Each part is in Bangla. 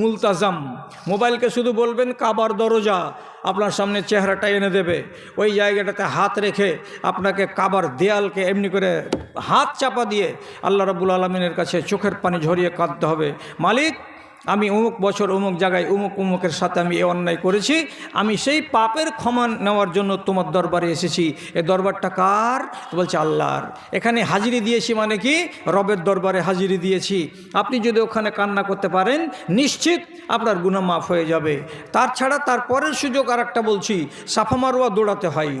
মুলতাজাম। মোবাইলকে শুধু বলবেন, কাবার দরজা আপনার সামনে চেহারাটা এনে দেবে। ওই জায়গাটাতে হাত রেখে আপনাকে কাবার দেয়ালকে এমনি করে হাত চাপা দিয়ে আল্লাহ রাবুল আলমিনের কাছে চোখের পানি ঝরিয়ে কাঁদতে হবে। মালিক আমি অমুক বছর অমুক জায়গায় অমুক অমুকের সাথে আমি এ অন্যায় করেছি, আমি সেই পাপের ক্ষমা নেওয়ার জন্য তোমার দরবারে এসেছি। এ দরবারটা কার? বলছে আল্লাহর। এখানে হাজিরি দিয়েছি মানে কি? রবের দরবারে হাজিরি দিয়েছি। আপনি যদি ওখানে কান্না করতে পারেন, নিশ্চিত আপনার গুণা মাফ হয়ে যাবে। তার ছাড়া তার পরের সুযোগ আর একটা বলছি, সাফা মারোয়া দৌড়াতে হয়।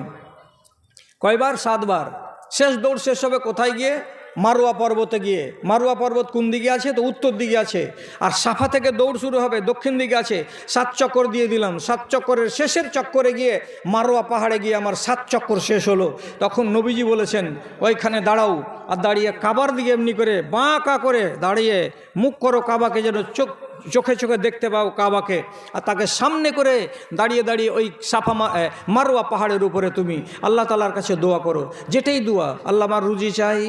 কয়বার? সাতবার। শেষ দৌড় শেষ হবে কোথায় গিয়ে? মারুয়া পর্বতে গিয়ে, মারুয়া পর্বত কোন দিকে আছে? তো উত্তর দিকে আছে। আর সাফা থেকে দৌড় শুরু হবে, দক্ষিণ দিকে আছে। সাত চক্কর দিয়ে দিলাম। সাত চক্করের শেষের চক্করে গিয়ে মারোয়া পাহাড়ে গিয়ে আমার সাত চক্কর শেষ হলো। তখন নবীজি বলেছেন, ওইখানে দাঁড়াও আর দাঁড়িয়ে কাবার দিকে এমনি করে বাঁকা করে দাঁড়িয়ে মুখ করো কাবাকে যেন চোখ চোখে চোখে দেখতে পাও কাবাকে, আর তাকে সামনে করে দাঁড়িয়ে দাঁড়িয়ে ওই সাফা মারোয়া পাহাড়ের উপরে তুমি আল্লাহ তালার কাছে দোয়া করো। যেটাই দোয়া, আল্লাহ আমার রুজি চাই,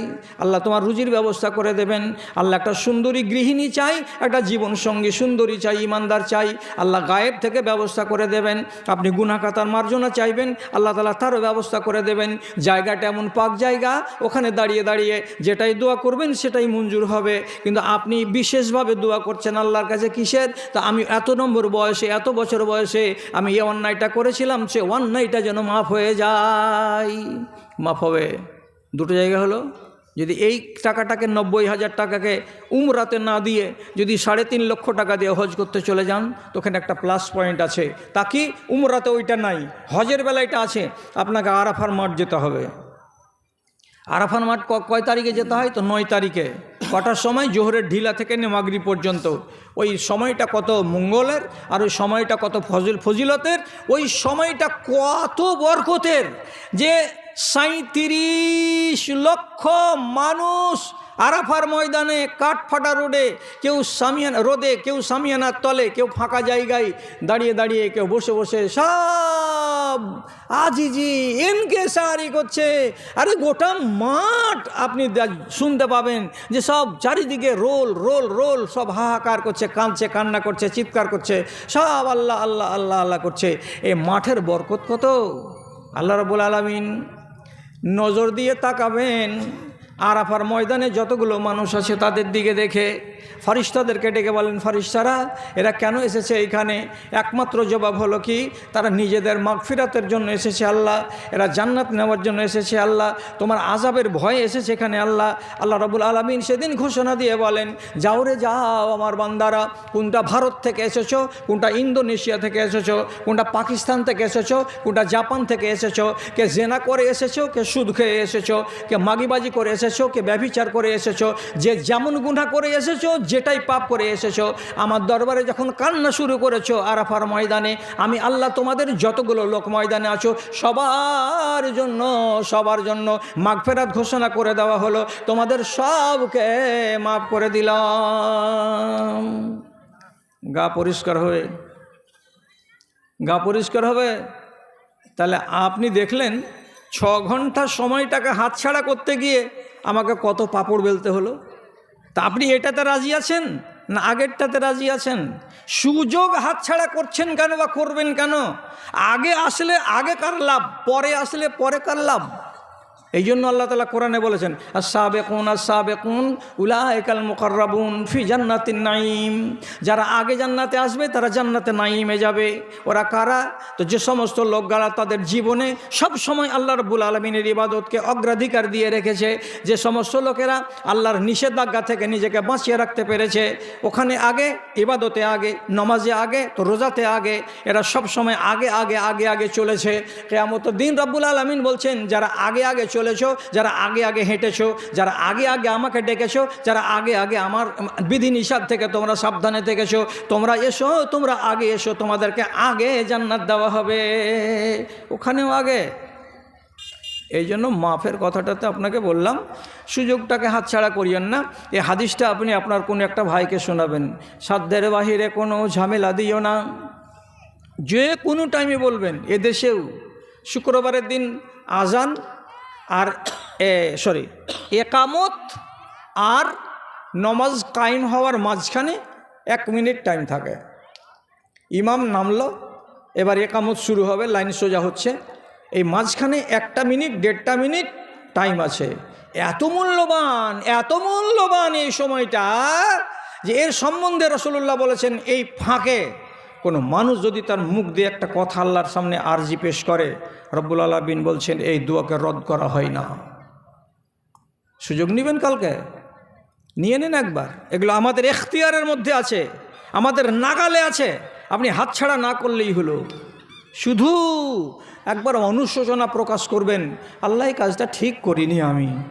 আল্লাহ তোমার রুজির ব্যবস্থা করে দেবেন, আল্লাহ একটা সুন্দরী গৃহিণী চাই, একটা জীবন সঙ্গী সুন্দরী চাই, ইমানদার চাই, আল্লাহ গায়েব থেকে ব্যবস্থা করে দেবেন, আপনি গুনাকাতার মার্জনা চাইবেন, আল্লাহ তালা তারও ব্যবস্থা করে দেবেন, জায়গাটা এমন পাক জায়গা, ওখানে দাঁড়িয়ে দাঁড়িয়ে যেটাই দোয়া করবেন সেটাই মঞ্জুর হবে, কিন্তু আপনি বিশেষভাবে দোয়া করছেন আল্লাহর কাছে কিসের? তা আমি এত নম্বর বয়সে, এত বছর বয়সে আমি এই অন্যায়টা করেছিলাম, সে অন্যায়টা যেন মাফ হয়ে যায়। মাফ হবে। দুটো জায়গা হলো, যদি এই টাকাটাকে, নব্বই হাজার টাকাকে উমরাতে না দিয়ে যদি সাড়ে তিন লক্ষ টাকা দিয়ে হজ করতে চলে যান, তো ওখানে একটা প্লাস পয়েন্ট আছে। তা কি উমরাতে ওইটা নাই? হজের বেলা এটা আছে। আপনাকে আরাফার মাঠ যেতে হবে। আরাফান মাঠ কয় তারিখে যেতে হয়? তো নয় তারিখে। কটার সময় জোহরের ঢিলা থেকে নেমাগরি পর্যন্ত। ওই সময়টা কত মঙ্গলের আর ওই সময়টা কত ফজিল, ফজিলতের? ওই সময়টা কত বরকতের যে সাঁত্রিশ লক্ষ মানুষ আরাফার ময়দানে কাঠফাটা রোডে কেউ সামিয়ানা, রোদে কেউ সামিয়ানার তলে, কেউ ফাঁকা জায়গায় দাঁড়িয়ে দাঁড়িয়ে কেউ বসে বসে সব আজিজি এনকে সারি করছে। আরে গোটা মাঠ আপনি শুনতে পাবেন যে সব চারিদিকে রোল রোল রোল, সব হাহাকার করছে, কাঁদছে, কান্না করছে, চিৎকার করছে, সব আল্লাহ আল্লাহ আল্লাহ আল্লাহ করছে। এ মাঠের বরকত কত? আল্লাহ রবুল আলমিন নজর দিয়ে তাকাবেন। আরাফার ময়দানে যতগুলো মানুষ আছে তাদের দিকে দেখে। ফারিস্তাদেরকে ডেকে বলেন, ফারিস্তারা, এরা কেন এসেছে এইখানে? একমাত্র জবাব হলো কি, তারা নিজেদের মাগফিরাতের জন্য এসেছে আল্লাহ, এরা জান্নাত নেওয়ার জন্য এসেছে আল্লাহ, তোমার আজাবের ভয়ে এসেছে এখানে আল্লাহ। আল্লাহ রবুল আলমিন সেদিন ঘোষণা দিয়ে বলেন, যাও রে, যাও আমার বান্দারা, কোনটা ভারত থেকে এসেছ, কোনটা ইন্দোনেশিয়া থেকে এসেছ, কোনটা পাকিস্তান থেকে এসেছ, কোনটা জাপান থেকে এসেছ, কে জেনা করে এসেছ, কে সুদ খেয়ে এসেছ, কে মাগিবাজি করে এসেছ, কে ব্যভিচার করে এসেছ, যে যেমন গুণা করে এসেছ যেটাই পাপ করে এসেছ, আমার দরবারে যখন কান্না শুরু করেছ আরাফার ময়দানে, আমি আল্লাহ তোমাদের যতগুলো লোক ময়দানে আছো, সবার জন্য সবার জন্য মাগফেরাত ঘোষণা করে দেওয়া হলো। তোমাদের সবকে মাফ করে দিলাম। গা পরিষ্কার হবে। গা পরিষ্কার হবে? তাহলে আপনি দেখলেন, ছ ঘণ্টা সময়টাকে হাতছাড়া করতে গিয়ে আমাকে কত পাপড় বেলতে হলো? তা আপনি এটাতে রাজি আছেন? না আগেরটাতে রাজি আছেন? সুযোগ হাতছাড়া করছেন কেন বা করবেন কেন? আগে আসলে, আগে কার লাভ? পরে আসলে পরে কার লাভ? এই জন্য আল্লাহ তালা কোরআনে বলেছেন আর আসাবেকুন আসাবেকুন উলা একাল মুকাররাবুন ফি জান্নাতিন নাইম যারা আগে জান্নাতে আসবে, তারা জান্নাতে নাইমে যাবে। ওরা কারা? তো যে সমস্ত লোকগারা তাদের জীবনে সব সময় আল্লাহ রব্বুল আলমিনের ইবাদতকে অগ্রাধিকার দিয়ে রেখেছে। যে সমস্ত লোকেরা আল্লাহর নিষেধাজ্ঞা থেকে নিজেকে বাঁচিয়ে রাখতে পেরেছে, ওখানে আগে, ইবাদতে আগে, নমাজে আগে, তো রোজাতে আগে, এরা সব সময় আগে আগে আগে আগে চলেছে। কেয়ামত দিন রব্বুল আলমিন বলছেন, যারা আগে আগে চলেছো, যারা আগে আগে হেঁটেছো, যারা আগে আগে আমাকে ডেকেছো, যারা আগে আগে আমার বিধি নিষাদ থেকে তোমরা সাবধানে থেকেছো, তোমরা এসো, তোমরা আগে এসো, তোমাদেরকে আগে জান্নাত দেওয়া হবে। ওখানেও আগে। এই জন্য মাফের কথাটাতে আপনাকে বললাম, সুযোগটাকে হাতছাড়া করিয়েন না। এই হাদিসটা আপনি আপনার কোনো একটা ভাইকে শোনাবেন। সাধ্যের বাহিরে কোনো ঝামেলা দিও না। যে কোনো টাইমে বলবেন এদেশেও শুক্রবারের দিন আজান আর, এ সরি একামত আর নমাজ কায়েম হওয়ার মাঝখানে এক মিনিট টাইম থাকে। ইমাম নামলো, এবার একামত শুরু হবে, লাইন সোজা হচ্ছে। এই মাঝখানে একটা মিনিট, দেড়টা মিনিট টাইম আছে। এত মূল্যবান এত মূল্যবান এই সময়টা যে এর সম্বন্ধে রসুল্লাহ বলেছেন, এই ফাঁকে কোনো মানুষ যদি তার মুখ দিয়ে একটা কথা আল্লাহর সামনে আরজি পেশ করে, রব্বুল আলমিন বলছেন, এই দুয়াকে রদ করা হয় না। সুযোগ নেবেন কালকে? নিয়ে নেন একবার। এগুলো আমাদের এখতিয়ারের মধ্যে আছে, আমাদের নাগালে আছে। আপনি হাতছাড়া না করলেই হলো। শুধু একবার অনুশোচনা প্রকাশ করবেন, আল্লাহ কাজটা ঠিক করিনি আমি।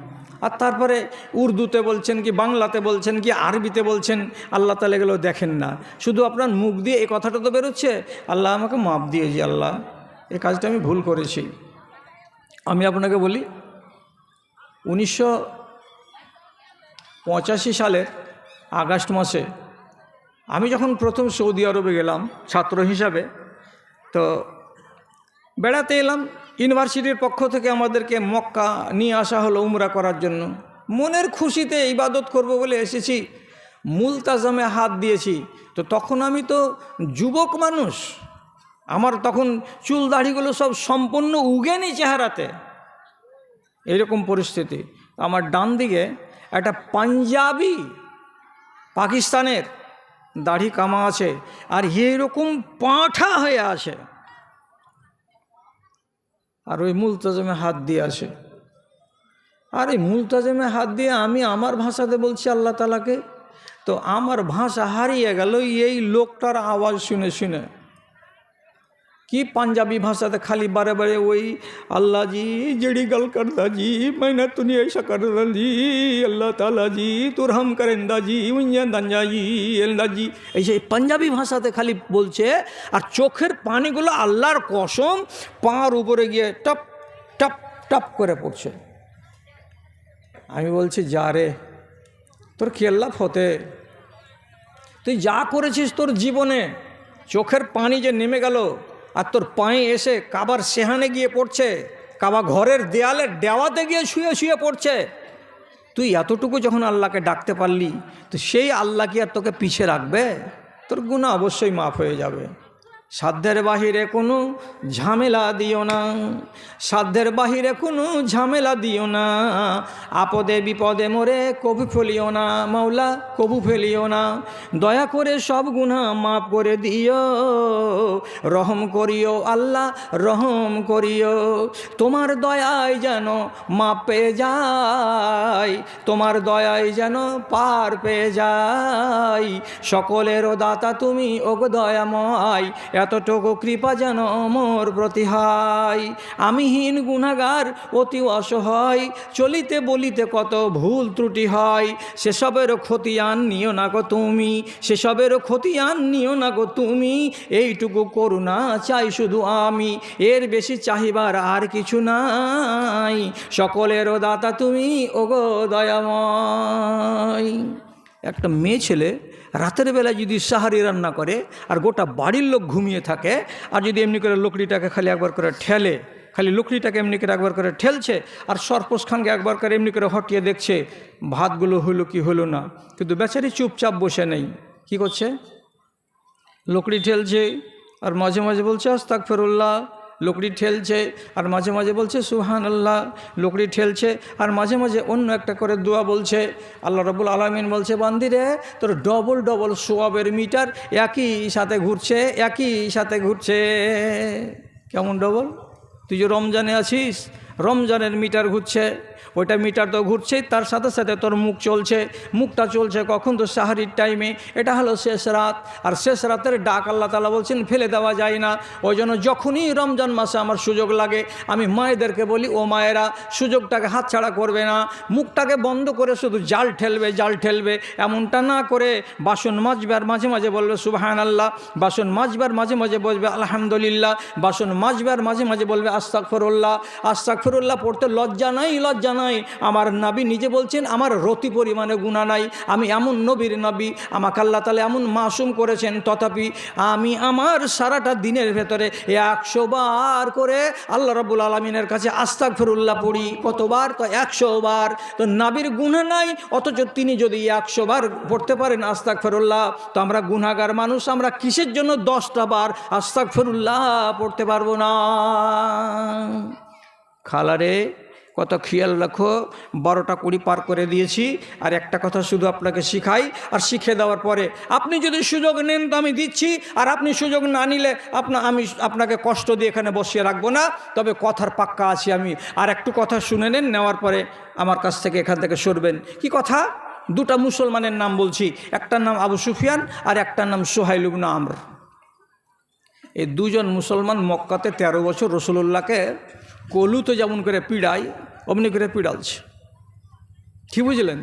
আর তারপরে উর্দুতে বলছেন কি, বাংলাতে বলছেন কি, আরবিতে বলছেন, আল্লাহ তালা এগুলো দেখেন না। শুধু আপনার মুখ দিয়ে এই কথাটা তো বেরোচ্ছে, আল্লাহ আমাকে মাপ দিয়েছি আল্লাহ, এই কাজটা আমি ভুল করেছি। আমি আপনাকে বলি, উনিশশো পঁচাশি সালের আগস্ট মাসে আমি যখন প্রথম সৌদি আরবে গেলাম, ছাত্র হিসাবে, তো বেড়াতে এলাম ইউনিভার্সিটির পক্ষ থেকে আমাদেরকে মক্কা নিয়ে আসা হলো উমরা করার জন্য। মনের খুশিতে ইবাদত করব বলে এসেছি, মুলতাজামে হাত দিয়েছি। তো তখন আমি তো যুবক মানুষ, আমার তখন চুল দাড়িগুলো সব সম্পূর্ণ উগেনি চেহারাতে। এরকম পরিস্থিতি। আমার ডান দিকে একটা পাঞ্জাবি পাকিস্তানের দাড়ি কামা আছে, আর এরকম পাঁঠা হয়ে আছে। আর ওই মুলতাজমে হাত দিয়ে আসে। আর এই মুলতাজমে হাত দিয়ে আমি আমার ভাষাতে বলছি আল্লাহ তালাকে তো আমার ভাষা হারিয়ে গেল এই লোকটার আওয়াজ শুনে শুনে। কি পাঞ্জাবি ভাষাতে খালি বারে বারে ওই আল্লাহ জি জড়ি গল করদা জি मैंने तुनी ऐसा कर दी আল্লাহ তালা জি তোর হাম করেন্দা জি উইয়া দাঞ্জা জি এলদা জি এই যে পাঞ্জাবি ভাষাতে খালি বলছে আর চোখের পানিগুলো আল্লাহর কসম পাঁর উপরে গিয়ে টপ টপ টপ করে পড়ছে আমি বলছি যা রে তোর খেল্লা ফতে তুই যা করেছিস তোর জীবনে চোখের পানি যে নেমে গেল আর তোর পায়ে এসে কাবার সেহানে গিয়ে পড়ছে, কাবা ঘরের দেয়ালে দেওয়াতে গিয়ে শুয়ে শুয়ে পড়ছে। তুই এতটুকু যখন আল্লাহকে ডাকতে পারলি, তো সেই আল্লাহ কি আর তোকে পিছিয়ে রাখবে? তোর গুণা অবশ্যই মাফ হয়ে যাবে। সাধ্যের বাহিরে কোনো ঝামেলা দিও না। সাধ্যের বাহিরে কোনো ঝামেলা দিও না। আপদে বিপদে মোরে কবু ফেলিও না, মাওলা কবু ফেলিও না। দয়া করে সব গুণা মাফ করে দিও। রহম করিও, আল্লাহ রহম করিও। তোমার দয়ায় যেন মাপ পেয়ে যায়, তোমার দয়ায় যেন পার পেয়ে যাই সকলেরও দাতা তুমি, ওগ দয়াময়। এতটুকু কৃপা যেন মোর প্রতি হয়। আমি হীন গুণাগার, অতি অসহায়। চলিতে বলিতে কত ভুল ত্রুটি হয়। সেসবেরও খতিয়ান নিও না গো তুমি সেসবেরও খতিয়ান নিও না গো তুমি। এইটুকু করুণা চাই শুধু আমি, এর বেশি চাহিবার আর কিছু নাই। সকলেরও দাতা তুমি, ওগো দয়াময়। একটা মেয়ে ছেলে রাতের বেলা যদি সাহারি রান্না করে, আর গোটা বাড়ির লোক ঘুমিয়ে থাকে, আর যদি এমনি করে লকড়িটাকে খালি একবার করে ঠেলে, খালি লকড়িটাকে এমনি করে একবার করে ঠেলছে, আর সরপোষ খানকে একবার করে এমনি করে হটিয়ে দেখছে, ভাতগুলো হলো কি হলো না। কিন্তু বেচারি চুপচাপ বসে নেই। কি করছে? লকড়ি ঠেলছে, আর মাঝে মাঝে বলছে আস্তাক ফেরুল্লাহ লকড়ি ঠেলছে আর মাঝে মাঝে বলছে সুহান আল্লাহ লোকটি ঠেলছে আর মাঝে মাঝে অন্য একটা করে দোয়া বলছে। আল্লাহ রবুল আলমিন বলছে বান্দিরে তোর ডবল ডবল সোয়াবের মিটার একই সাথে ঘুরছে, একই সাথে ঘুরছে। কেমন ডবল? তুই যে রমজানে আছিস রমজানের মিটার ঘুরছে, ওইটা মিটার তো ঘুরছেই, তার সাথে সাথে তোর মুখ চলছে। মুখটা চলছে কখন তো সাহারির টাইমে এটা হলো শেষ রাত। আর শেষ রাতের ডাক আল্লাহ তালা বলছেন, ফেলে দেওয়া যায় না। ওই জন্য যখনই রমজান মাসে আমার সুযোগ লাগে, আমি মায়েদেরকে বলি, ও মায়েরা, সুযোগটাকে হাতছাড়া করবে না। মুখটাকে বন্ধ করে শুধু জাল ঠেলবে জাল ঠেলবে। এমনটা না করে বাসন মাজবার মাঝে মাঝে বলবে সুবাহান আল্লাহ বাসন মাজবার মাঝে মাঝে বলবে, আলহামদুলিল্লাহ। বাসন মাজবার মাঝে মাঝে বলবে আস্তাক ফরুল্লাহ আস্তাক ফিরুল্লাহ পড়তে লজ্জা নাই লজ্জা নাই। আমার নাবি নিজে বলছেন, আমার রতি পরিমাণে গুণা নাই। আমি এমন নবীর নবী। আমাকে আল্লাহ তালা এমন মাসুম করেছেন। তথাপি আমি আমার সারাটা দিনের ভেতরে একশো বার করে আল্লাহ রবুল আলমিনের কাছে আস্তাক ফিরুল্লাহ পড়ি। কতবার? তো একশো বার। তো নাবির গুণা নাই, অথচ তিনি যদি একশো বার পড়তে পারেন আস্তাক ফেরুল্লাহ তো আমরা গুনাগার মানুষ, আমরা কিসের জন্য দশটা বার আস্তাক ফেরুল্লাহ পড়তে পারব না? খালারে কত খেয়াল রাখো, বারোটা কুড়ি পার করে দিয়েছি, আর একটা কথা শুধু আপনাকে শিখাই, আর শিখে দেওয়ার পরে আপনি যদি সুযোগ নেন তো আমি দিচ্ছি, আর আপনি সুযোগ না নিলে আপনা, আমি আপনাকে কষ্ট দিয়ে এখানে বসিয়ে রাখব না, তবে কথার পাক্কা আছি আমি। আর একটু কথা শুনে নেন, নেওয়ার পরে আমার কাছ থেকে এখান থেকে সরবেন। কি কথা? দুটা মুসলমানের নাম বলছি, একটার নাম আবু সুফিয়ান, আর একটার নাম সোহাইলুবনা আমর। এই দুজন মুসলমান মক্কাতে তেরো বছর রসুল্লাহকে কলুতে যেমন করে পিড়ায়, অমনি করে পিড়ালছে কি বুঝলেন?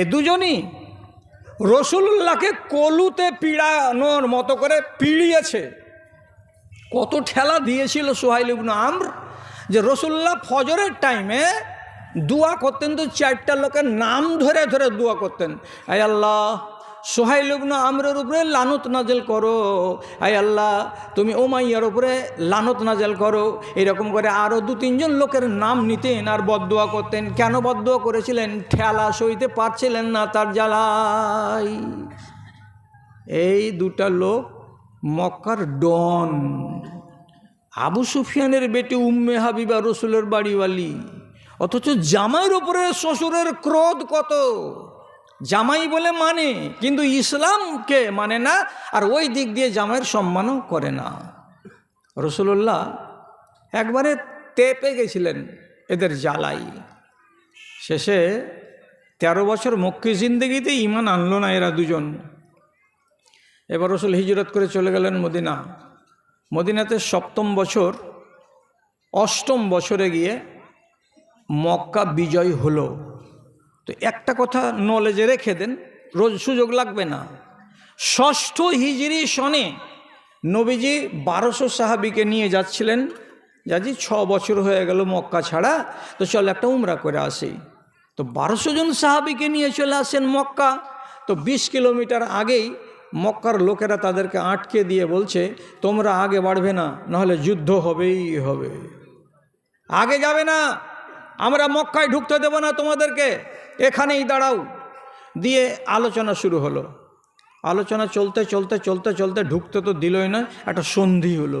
এই দুজনই রসুল্লাহকে কলুতে পিড়ানোর মতো করে পিড়িয়েছে। কত ঠেলা দিয়েছিল সোহাইল ইবনু আমর যে রসুল্লাহ ফজরের টাইমে দোয়া করতেন, তো চারটা লোকের নাম ধরে ধরে দোয়া করতেন। আয় আল্লাহ সোহাইল ইবনু আমরের উপরে লানত নাজেল করো। আয় আল্লাহ, তুমি ওমাইয়ার উপরে লানত নাজেল করো। এরকম করে আরও দু তিনজন লোকের নাম নিতেন আর বদদোয়া করতেন। কেন বদদোয়া করেছিলেন? ঠেলা সইতে পারছিলেন না তার জ্বালাই। এই দুটা লোক মক্কার ডন। আবু সুফিয়ানের বেটি উম্মে হাবিবা রসুলের বাড়িওয়ালি। অথচ জামাইয়ের উপরে শ্বশুরের ক্রোধ কত? জামাই বলে মানে কিন্তু ইসলামকে মানে না, আর ওই দিক দিয়ে জামাইয়ের সম্মানও করে না। রসুল্লাহ একবারে তেপে গেছিলেন এদের জ্বালাই। শেষে তেরো বছর মক্কি জিন্দগিতে ইমান আনলো না এরা দুজন। এবার রসুল হিজরত করে চলে গেলেন মদিনা। মদিনাতে সপ্তম বছর, অষ্টম বছরে গিয়ে মক্কা বিজয় হলো। তো একটা কথা নলেজে রেখে দেন, রোজ সুযোগ লাগবে না। ষষ্ঠ হিজরি সনে নবীজি বারোশো সাহাবিকে নিয়ে যাচ্ছিলেন। যাজি ছ বছর হয়ে গেল মক্কা ছাড়া, তো চল একটা উমরা করে আসি। তো বারোশো জন সাহাবিকে নিয়ে চলে আসেন মক্কা। তো বিশ কিলোমিটার আগেই মক্কার লোকেরা তাদেরকে আটকে দিয়ে বলছে, তোমরা আগে বাড়বে না, নাহলে যুদ্ধ হবেই হবে। আগে যাবে না, আমরা মক্কায় ঢুকতে দেব না তোমাদেরকে। এখানেই দাঁড়াও। দিয়ে আলোচনা শুরু হলো। আলোচনা চলতে চলতে চলতে চলতে ঢুকতে তো দিলই না একটা সন্ধি হলো।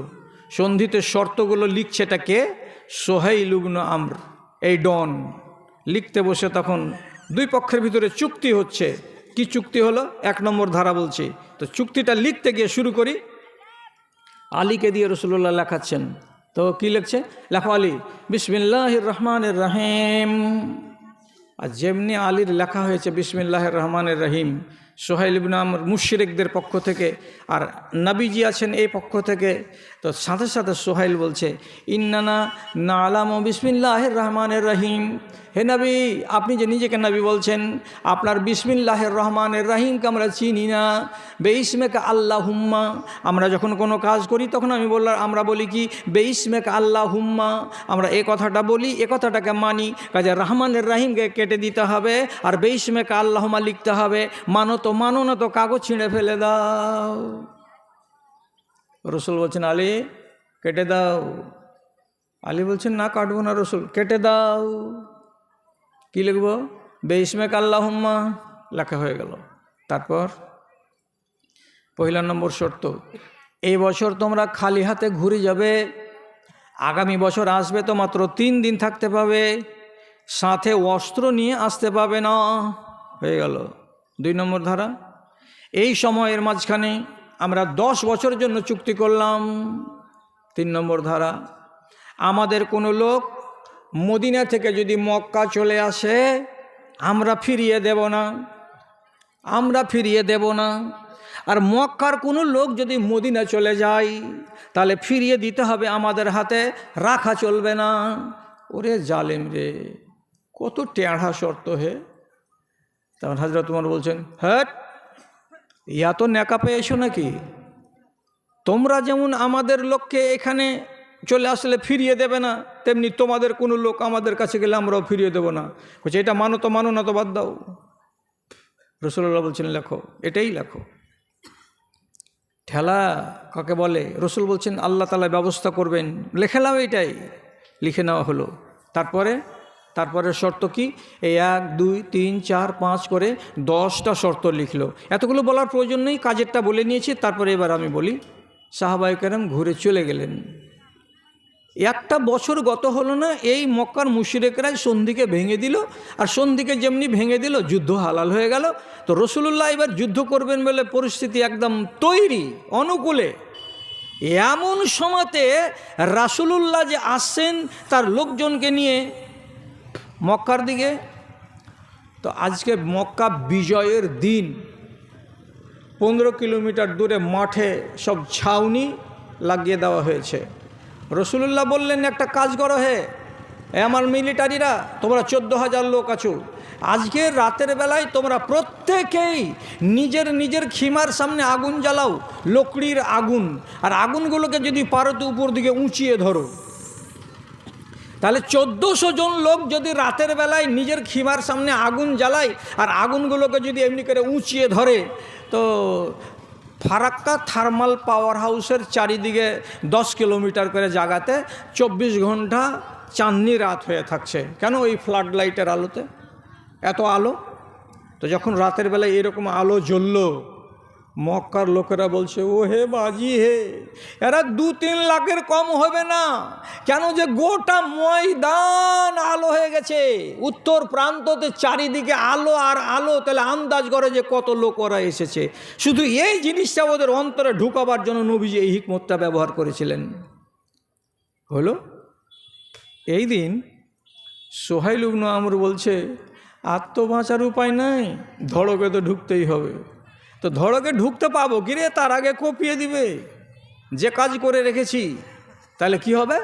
সন্ধিতে শর্তগুলো লিখছে এটা কে? সোহাই লুগ্ন আমর, এই ডন। লিখতে বসে তখন দুই পক্ষের ভিতরে চুক্তি হচ্ছে। কি চুক্তি হলো? এক নম্বর ধারা বলছি, তো চুক্তিটা লিখতে গিয়ে শুরু করি। আলীকে দিয়ে রসুল্লাহ লেখাচ্ছেন। তো কি লিখছে? লেখো আলী বিসমিল্লাহ রহমানের রাহিম। আর যেমনি আলীর লেখা হয়েছে বিসমিল্লাহ রহমানের রহিম, সোহাইল ইবনাম মুশিরেকদের পক্ষ থেকে আর নাবিজি আছেন এই পক্ষ থেকে, তো সাথে সাথে সোহাইল বলছে, ইন্নানা না আলাম বিসমিল্লাহ রহমানের রহিম। হে নবী, আপনি যে নিজেকে নাবি বলছেন, আপনার বিসমিল্লাহের রহমানের রাহিমকে আমরা চিনি না। বেইসমেকা আল্লাহ হুম্মা আমরা যখন কোনো কাজ করি তখন আমি বললাম, আমরা বলি কি? বেইসমেকা আল্লাহ হুম্মা আমরা এ কথাটা বলি, এ কথাটাকে মানি। কাজে রহমানের রাহিমকে কেটে দিতে হবে আর বেইসমেকা আল্লাহমা লিখতে হবে, মানো তো, মানো না তো, কাগজ ছিঁড়ে ফেলে দাও। রসুল বলছেন, আলী, কেটে দাও। আলী বলছেন, না, কাটবো না রসুল, কেটে দাও। কি লিখব? বেইসমেক আল্লাহম্মা লেখা হয়ে গেল। তারপর পহিলা নম্বর শর্ত, এই বছর তোমরা খালি হাতে ঘুরে যাবে, আগামী বছর আসবে তো মাত্র তিন দিন থাকতে পাবে, সাথে অস্ত্র নিয়ে আসতে পাবে না। হয়ে গেল। দুই নম্বর ধারা, এই সময়ের মাঝখানে আমরা দশ বছরের জন্য চুক্তি করলাম। তিন নম্বর ধারা, আমাদের কোনো লোক মদিনা থেকে যদি মক্কা চলে আসে, আমরা ফিরিয়ে দেব না। আমরা ফিরিয়ে দেব না। আর মক্কার কোনো লোক যদি মদিনা চলে যায়, তাহলে ফিরিয়ে দিতে হবে আমাদের হাতে, রাখা চলবে না। ওরে জালেম রে, কত টেঁড়া শর্ত হে। তখন হাজরা তোমার বলছেন হ্যাঁ ইয়া তো ন্যাকা পেয়েছ নাকি? তোমরা যেমন আমাদের লোককে এখানে চলে আসলে ফিরিয়ে দেবে না, তেমনি তোমাদের কোনো লোক আমাদের কাছে গেলে আমরাও ফিরিয়ে দেবো না। বলছে, এটা মানো তো, মানো না তো বাদ দাও। রসুল্লাহ বলছেন লেখো, এটাই লেখো। ঠেলা কাকে বলে? রসুল বলছেন, আল্লাহ তালা ব্যবস্থা করবেন। লেখে নাও এটাই লিখে নেওয়া হলো। তারপরে তারপরে শর্ত কি? এই এক, দুই, তিন, চার, পাঁচ করে দশটা শর্ত লিখলো। এতগুলো বলার প্রয়োজন নেই, কাজেরটা বলে নিয়েছি, তারপরে এবার আমি বলি সাহাবাইকারাম ঘুরে চলে গেলেন। একটা বছর গত হলো না, এই মক্কার মুশরিকরাই সন্ধিকে ভেঙে দিল, আর সন্ধিকে যেমনি ভেঙে দিল, যুদ্ধ হালাল হয়ে গেল। তো রসুলুল্লাহ এবার যুদ্ধ করবেন বলে পরিস্থিতি একদম তৈরি, অনুকূলে। এমন সময়তে রাসুলুল্লাহ যে আসছেন, তার লোকজনকে নিয়ে মক্কার দিকে। তো আজকে মক্কা বিজয়ের দিন। পনেরো কিলোমিটার দূরে মাঠে সব ছাউনি লাগিয়ে দেওয়া হয়েছে। রসুলুল্লাহ বললেন, একটা কাজ করো হে। আমার মিলিটারিরা, তোমরা চোদ্দ হাজার লোক আছো। আজকে রাতের বেলায় তোমরা প্রত্যেকেই নিজের নিজের খিমার সামনে আগুন জ্বালাও, লকড়ির আগুন। আর আগুনগুলোকে যদি পারো তো উপর দিকে উঁচিয়ে ধরো। তাহলে চোদ্দোশো জন লোক যদি রাতের বেলায় নিজের খিমার সামনে আগুন জ্বালায়, আর আগুনগুলোকে যদি এমনি করে উঁচিয়ে ধরে, তো ফারাক্কা থার্মাল পাওয়ার হাউসের চারিদিকে দশ কিলোমিটার করে জাগাতে চব্বিশ ঘণ্টা চাঁদনি রাত হয়ে থাকছে। কেন ওই ফ্লাড লাইটের আলোতে? এত আলো? তো যখন রাতের বেলায় এরকম আলো জ্বললো মক্কার লোকেরা বলছে, ও হে বাজি হে, এরা দু তিন লাখের কম হবে না। কেন যে গোটা ময়দান আলো হয়ে গেছে। উত্তর প্রান্ততে চারিদিকে আলো আর আলো। তাহলে আন্দাজ করে যে কত লোক ওরা এসেছে। শুধু এই জিনিসটা ওদের অন্তরে ঢুকাবার জন্য নবীজি এই হিকমতটা ব্যবহার করেছিলেন। হলো, এই দিন সোহাইল উবনু আমর বলছে, আর তো বাঁচার উপায় নাই, ধড়কে তো ঢুকতেই হবে। তো ধরোকে ঢুকতে পাবো কিরে তার আগে কপিয়ে দিবে। যে কাজ করে রেখেছি, তাহলে কি হবে?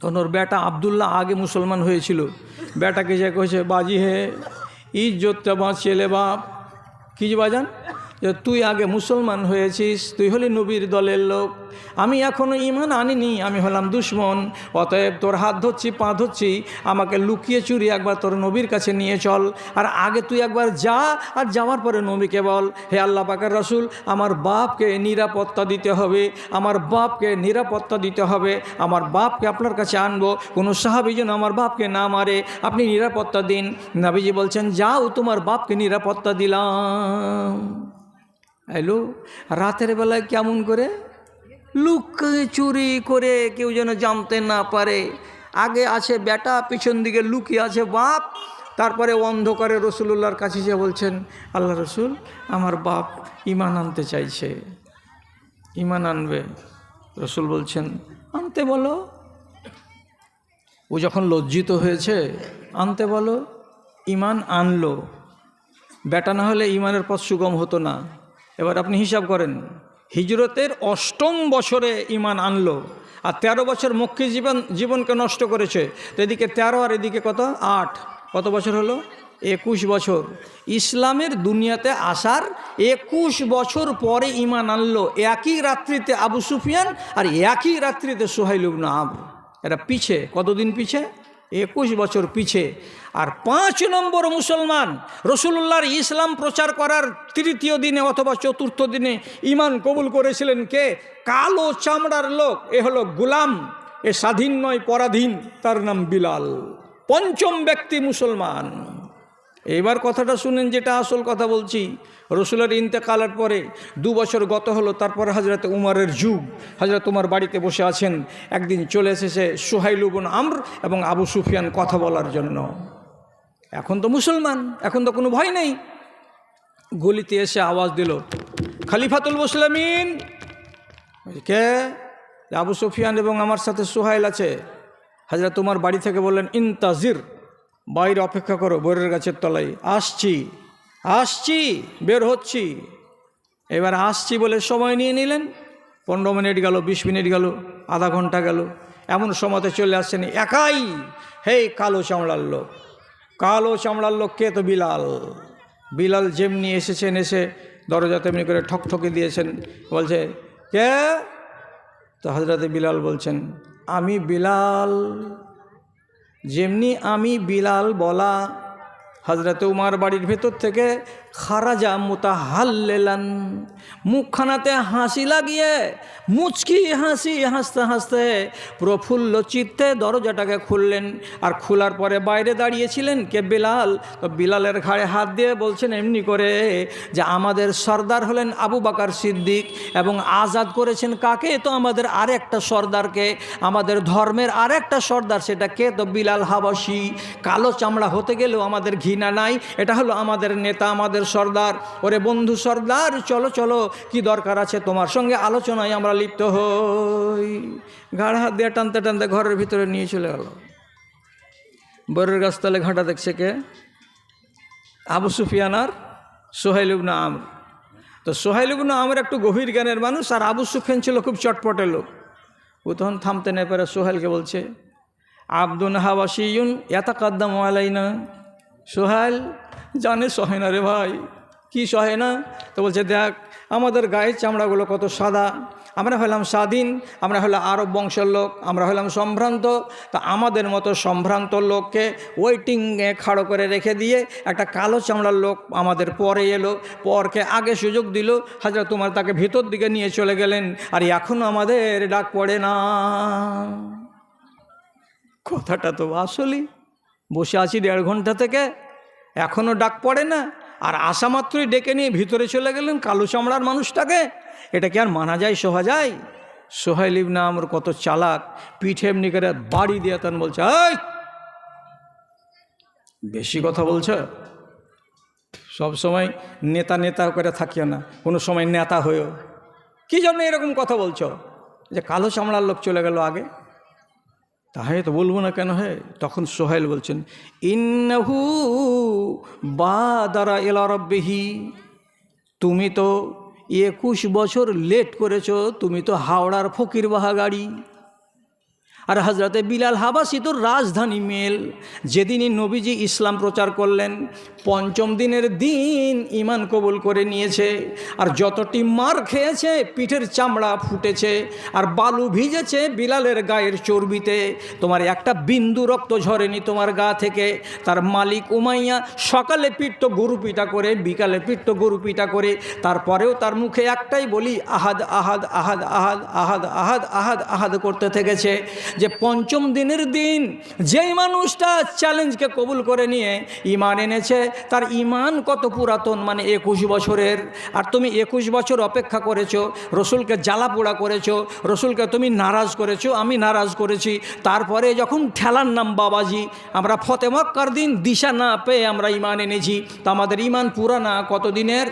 তখন ওর বেটা আবদুল্লাহ আগে মুসলমান হয়েছিল। বেটাকে যে কয়েছে বাজি হে, ইজ্জত ইজ্জতটা ছেলে বাপ। কি বাজান? যে তুই আগে মুসলমান হয়েছিস, তুই হলি নবীর দলের লোক। আমি এখনও ইমান আনিনি, আমি হলাম দুশ্মন। অতএব তোর হাত ধরছি, পা ধরছি, আমাকে লুকিয়ে চুরি একবার তোর নবীর কাছে নিয়ে চল। আর আগে তুই একবার যা, আর যাওয়ার পরে নবীকে বল, হে আল্লাহ পাকের রসুল, আমার বাপকে নিরাপত্তা দিতে হবে, আমার বাপকে নিরাপত্তা দিতে হবে, আমার বাপকে আপনার কাছে আনব। কোনো সাহাবি যেন আমার বাপকে না মারে, আপনি নিরাপত্তা দিন। নাবিজি বলছেন, যাও, তোমার বাপকে নিরাপত্তা দিলাম। এলো রাতের বেলায় কেমন করে? লুক চুরি করে কেউ যেন জানতে না পারে। আগে আছে বেটা, পিছন দিকে লুকিয়ে আছে বাপ, তারপরে অন্ধকারে রসুলুল্লাহর কাছে যে বলছেন, আল্লাহ রসুল, আমার বাপ ইমান আনতে চাইছে। ইমান আনবে। রসুল বলছেন, আনতে বলো। ও যখন লজ্জিত হয়েছে, আনতে বলো। ইমান আনলো। বেটা না হলে ইমানের পথ সুগম হতো না। এবার আপনি হিসাব করেন। হিজরতের অষ্টম বছরে ইমান আনলো, আর ১৩ বছর মুখ্য জীবন, জীবনকে নষ্ট করেছে। তো এদিকে তেরো আর এদিকে কত? আট। কত বছর হলো? একুশ বছর। ইসলামের দুনিয়াতে আসার একুশ বছর পরে ইমান আনলো। একই রাত্রিতে আবু সুফিয়ান আর একই রাত্রিতে সোহাইল ইবনু আবু এরা পিছে, কতদিন পিছে? একুশ বছর পিছে। আর পাঁচ নম্বর মুসলমান রসুল্লাহর ইসলাম প্রচার করার তৃতীয় দিনে অথবা চতুর্থ দিনে ইমান কবুল করেছিলেন কে? কালো চামড়ার লোক। এ হলো গুলাম। এ স্বাধীন নয়, পরাধীন। তার নাম বিলাল। পঞ্চম ব্যক্তি মুসলমান। এবার কথাটা শুনেন যেটা আসল কথা বলছি। রসুলের ইন্তেকালের পরে দু বছর গত হলো, তারপরে হাজরত উমারের যুগ। হাজরত উমার বাড়িতে বসে আছেন, একদিন চলে এসেছে সোহাইলুবন আমর এবং আবু সুফিয়ান কথা বলার জন্য। এখন তো মুসলমান, এখন তো কোনো ভয় নেই। গলিতে এসে আওয়াজ দিল, খালিফাতুল মুসলামিন! কে? আবু সুফিয়ান এবং আমার সাথে সোহাইল আছে। হাজরা তোমার বাড়ি থেকে বললেন, ইনতাজির, বাইরে অপেক্ষা করো, বরের গাছের তলায়, আসছি। আসছি, বের হচ্ছি। এবার আসছি বলে সময় নিয়ে নিলেন। পনেরো মিনিট গেল, বিশ মিনিট গেল, আধা ঘণ্টা গেল। এমন সময়তে চলে আসছেন একাই, হেই, কালো চামড়ার লোক। কালো চামড়ার লোক কে তো বিলাল? বিলাল যেমনি এসেছেন, এসে দরজা তেমনি করে ঠকঠকে দিয়েছেন। বলছে, কে? তো হজরতে বিলাল বলছেন, আমি বিলাল। যেমনি আমি বিলাল বলা হজরত উমার বাড়ির ভেতর থেকে খারাজা মোতাহাল্লেলান। মুখখানাতে হাসি লাগিয়ে, মুচকি হাসি, হাসতে হাসতে প্রফুল্ল চিত্তে দরজাটাকে খুললেন। আর খোলার পরে বাইরে দাঁড়িয়েছিলেন কে বিলাল? তো বিলালের ঘাড়ে হাত দিয়ে বলছেন এমনি করে যে, আমাদের সর্দার হলেন আবু বাকার সিদ্দিক এবং আজাদ করেছেন কাকে? তো আমাদের আরেকটা সর্দারকে, আমাদের ধর্মের আরেকটা সর্দার, সেটা কে? তো বিলাল হাবাসি। কালো চামড়া হতে গেলেও আমাদের ঘৃণা নাই। এটা হলো আমাদের নেতা, আমাদের সর্দার। ওরে বন্ধু সর্দার, চলো চলো, কি দরকার আছে তোমার সঙ্গে আলোচনায় আমরা লিপ্ত হই। ঘাড়, হাত দিয়ে টানতে টানতে ঘরের ভিতরে নিয়ে চলে গেল। বরের গাছ গাছতলে ঘাঁটা দেখছে কে? আবু সুফিয়ানার আর সোহেল ইবনা আমর। তো সোহেল ইবনা আমর একটু গভীর জ্ঞানের মানুষ আর আবু সুফিয়ান ছিল খুব চটপটে লোক। ও তখন থামতে নেই পারে সোহেলকে বলছে, আব্দুন হাওয়াসিউন এতা কাদ্দাম আলাইনা? সোহেল জানে সহে না রে ভাই। কি সহে না? তো বলছে, দেখ, আমাদের গায়ের চামড়াগুলো কত সাদা। আমরা হলাম স্বাধীন, আমরা হলাম আরব বংশের লোক, আমরা হলাম সম্ভ্রান্ত। তা আমাদের মতো সম্ভ্রান্ত লোককে ওয়েটিংয়ে খাড়ো করে রেখে দিয়ে একটা কালো চামড়ার লোক আমাদের পরে এলো। পরকে আগে সুযোগ দিল। হাজরা তোমার তাকে ভিতর দিকে নিয়ে চলে গেলেন। আর এখনও আমাদের ডাক পড়ে না। কথাটা তো আসলেই। বসে আছি দেড় ঘণ্টা থেকে। এখনও ডাক পড়ে না। আর আসা মাত্রই ডেকে নিয়ে ভিতরে চলে গেলেন কালো চামড়ার মানুষটাকে। এটা কি আর মানা যায় সোহা যায়? সোহাইল ইবনা আমর কত চালাক, পিঠে এমনি করে বাড়ি দিয়ে তখন বলছে বেশি কথা বলছো? সব সময় নেতা নেতা করে থাকিও না, কোনো সময় নেতা হয়েও। কি জন্য এরকম কথা বলছো? যে কালো চামড়ার লোক চলে গেল আগে। তাহলে তো বলব না কেন হে? তখন সোহেল বলছেন, ইন্নহু বা দ্বারা এলারব্বেহি তুমি তো একুশ বছর লেট করেছ, তুমি তো হাওড়ার ফকিরবাহা গাড়ি আর হজরতে বিলাল হাবাসি তো রাজধানী মেল। যেদিনই নবীজি ইসলাম প্রচার করলেন, পঞ্চম দিনের দিন ইমান কবুল করে নিয়েছে। আর যতটি মার খেয়েছে, পিঠের চামড়া ফুটেছে, আর বালু ভিজেছে বিলালের গায়ের চর্বিতে, তোমার একটা বিন্দু রক্ত ঝরেনি তোমার গা থেকে। তার মালিক উমাইয়া সকালে পিট্ট গরু পিটা করে, বিকালে পিট্ট গরু পিটা করে, তারপরেও তার মুখে একটাই বলি, আহাদ আহাদ আহাদ আহাদ আহাদ আহাদ আহাদ আহাদ করতে থেকেছে। যে পঞ্চম দিনের দিন যেই মানুষটা চ্যালেঞ্জকে কবুল করে নিয়ে ইমান এনেছে, তার ইমান কত পুরাতন মানে একুশ বছরের। আর তুমি একুশ বছর অপেক্ষা করেছ, রসুলকে জ্বালা পোড়া করেছ, রসুলকে তুমি নারাজ করেছ, আমি নারাজ করেছি। তারপরে যখন ঠেলার নাম বাবাজি, আমরা ফতেমক্কার দিন দিশা না পেয়ে আমরা ইমান এনেছি। তা আমাদের ইমান পুরানা কত দিনের?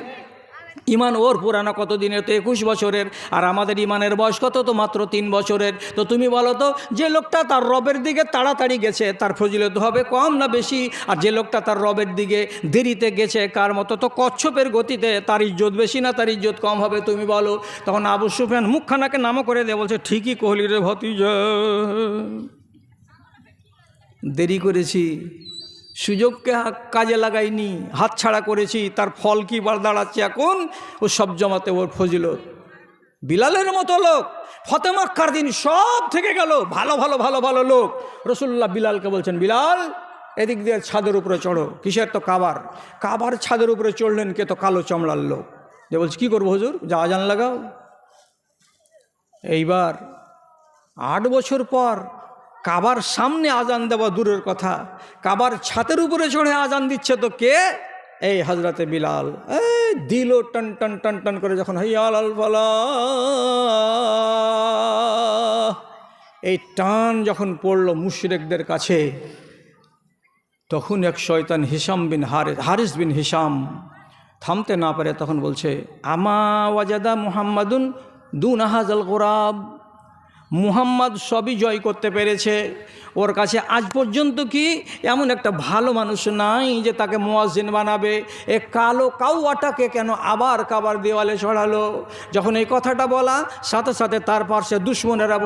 ইমান ওর পুরানো কত দিনের তো একুশ বছরের। আর আমাদের ইমানের বয়স কত? তো মাত্র তিন বছরের। তো তুমি বলো তো, যে লোকটা তার রবের দিকে তাড়াতাড়ি গেছে, তার ফজিলত হবে কম না বেশি? আর যে লোকটা তার রবের দিকে দেরিতে গেছে, কার মতো? তো কচ্ছপের গতিতে তার ইজ্জত বেশি না তার ইজ্জত কম হবে? তুমি বলো। তখন আবু সুফিয়ান মুখখানাকে নামও করে দেয়, বলছে, ঠিকই কোহলি রে ভতিজা। দেরি করেছি। সুযোগকে কাজে লাগাইনি হাতছাড়া করেছি, তার ফল কি বার দাঁড়াচ্ছে এখন? ও সব জমাতে ওর ফজিলত। বিলালের মতো লোক ফতেমাক্কার দিন সব থেকে গেল, ভালো ভালো ভালো ভালো লোক। রসুল্লাহ বিলালকে বলছেন, বিলাল, এদিক দিয়ে ছাদের উপরে চড়ো, কিসের তো কাবার? কাবার ছাদের উপরে চড়লেন কে তো কালো চমড়ার লোক? যে বলছে, কী করব হুজুর? যা আজান লাগাও। এইবার আট বছর পর কাবার সামনে আজান দেওয়া দূরের কথা, কাবার ছাতের উপরে চড়ে আজান দিচ্ছে তো কে? এই হজরতে বিলাল। এই দিল টন টন টন টন করে যখন হইয়াল আল এই টান যখন পড়ল মুশরেকদের কাছে, তখন এক শয়তান হিসাম বিন হারিস হারিস বিন হিসাম থামতে না পারে তখন বলছে, আমা ওয়াজাদা মুহাম্মাদুন দুন আহাজাল গোরাব? মুহাম্মদ সবই জয় করতে পেরেছে। ওর কাছে আজ পর্যন্ত কি এমন একটা ভালো মানুষ নাই যে তাকে মোয়াজিন বানাবে? এ কালো কাউয়াটাকে কেন আবার কাবার দেওয়ালে ছড়ালো যখন এই কথাটা বলা, সাথে সাথে তার পার্শ্বে দুশ্মনেরা